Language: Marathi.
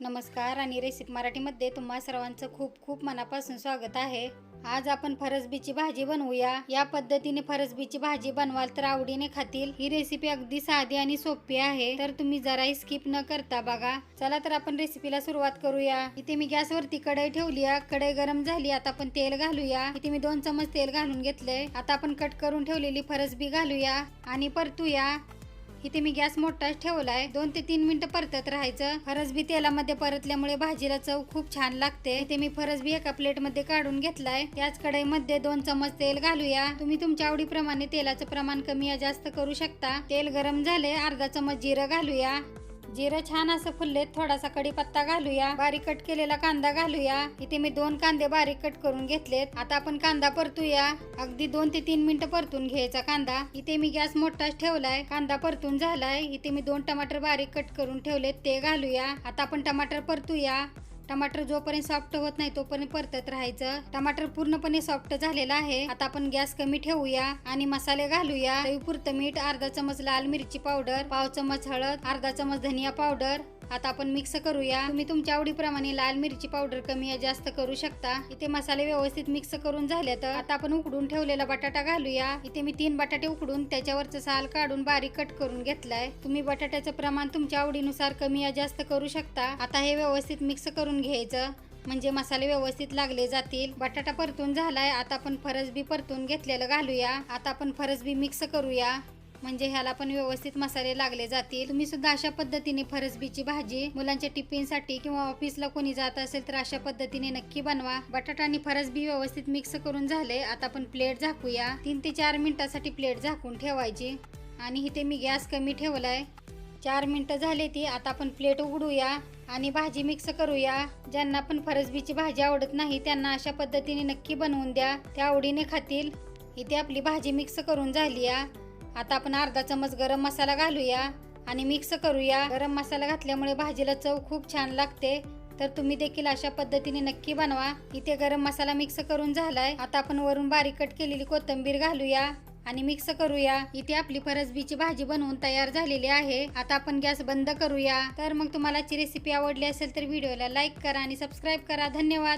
नमस्कार आणि रेसिपी मराठीमध्ये तुम्हा सर्वांचं खूप खूप मनापासून स्वागत आहे. आज आपण फरसबीची भाजी बनवूया. या पद्धतीने फरसबीची भाजी बनवाल तर आवडीने खातील. ही रेसिपी अगदी साधी आणि सोपी आहे. तर तुम्ही जराही स्किप न करता बघा. चला तर आपण रेसिपीला सुरुवात करूया. इथे मी गॅसवरती कढई ठेवली आहे कढई गरम झाली आता आपण तेल घालूया. इथे मी दोन चमच तेल घालून घेतलंय. आता आपण कट करून ठेवलेली फरसबी घालूया आणि परतूया. इथे मी गॅस मोठाच ठेवलाय. दोन ते तीन मिनिटं परतत राहायचं. फरसबी तेलामध्ये परतल्यामुळे भाजीला चव खूप छान लागते. इथे मी फरसबी एका प्लेटमध्ये काढून घेतलाय. त्याच कढईमध्ये दोन चमच तेल घालूया. तुम्ही तुमच्या आवडीप्रमाणे तेलाचं प्रमाण कमी या जास्त करू शकता. तेल गरम झाले अर्धा चमच जिरं घालूया. जिरं छान असं फुलले थोडासा कढीपत्ता घालूया बारीक कट केलेला कांदा घालूया. इथे मी दोन कांदे बारीक कट करून घेतलेत. आता आपण कांदा परतूया. अगदी दोन ते तीन मिनिटं परतून घ्यायचा कांदा. इथे मी गॅस मोठाच ठेवलाय. कांदा परतून झालाय. इथे मी दोन टमाटर बारीक कट करून ठेवलेत ते घालूया. आता आपण टमाटर परतूया. टमाटर जोपर्यंत सॉफ्ट होत नाही तोपर्यंत परतत राहायचं. टमाटर पूर्णपणे सॉफ्ट झालेला आहे. आता आपण गॅस कमी ठेवूया आणि मसाले घालूया. पुरतं मीठ अर्धा चमच लाल मिरची पावडर पाव चमच हळद अर्धा चमच धनिया पावडर. आता आपण मिक्स करूया. तुम्ही तुमच्या आवडीप्रमाणे लाल मिरची पावडर कमी या जास्त करू शकता. इथे मसाले व्यवस्थित मिक्स करून झाले तर आता आपण उकडून ठेवलेला बटाटा घालूया. इथे मी तीन बटाटे उकडून त्याच्यावरचं साल काढून बारीक कट करून घेतलाय. तुम्ही बटाट्याचं प्रमाण तुमच्या आवडीनुसार कमी या जास्त करू शकता. आता हे व्यवस्थित मिक्स करून घ्यायचं. म्हणजे मसाले व्यवस्थित लागले जातील. बटाटा परतून झालाय. आता आपण फरसबी परतून घेतलेलं घालूया. आता आपण फरसबी मिक्स करूया. म्हणजे ह्याला पण व्यवस्थित मसाले लागले जातील. तुम्ही सुद्धा अशा पद्धतीने फरसबीची भाजी मुलांच्या टिफिनसाठी किंवा ऑफिसला कोणी जात असेल तर अशा पद्धतीने नक्की बनवा. बटाटा आणि फरसबी व्यवस्थित मिक्स करून झाले. आता आपण प्लेट झाकूया. तीन ते चार मिनिटासाठी प्लेट झाकून ठेवायची. आणि इथे मी गॅस कमी ठेवलाय. चार मिनटं झाले ती. आता आपण प्लेट उघडूया आणि भाजी मिक्स करूया. ज्यांना पण फरसबीची भाजी आवडत नाही त्यांना अशा पद्धतीने नक्की बनवून द्या. त्या आवडीने खातील. इथे आपली भाजी मिक्स करून झाली या. आता आपण अर्धा चमच गरम मसाला घालूया आणि मिक्स करूया. गरम मसाला घातल्यामुळे भाजीला चव खूप छान लागते. तर तुम्ही देखील अशा पद्धतीने नक्की बनवा. इथे गरम मसाला मिक्स करून झालाय. आता आपण वरून बारीक कट केलेली कोथिंबीर घालूया आणि मिक्स करूया. इथे आपली फरसबीची भाजी बनवून तयार झालेली आहे. आता आपण गॅस बंद करूया. तर मग तुम्हाला रेसिपी आवडली असेल तर व्हिडिओला लाईक करा आणि सबस्क्राईब करा. धन्यवाद.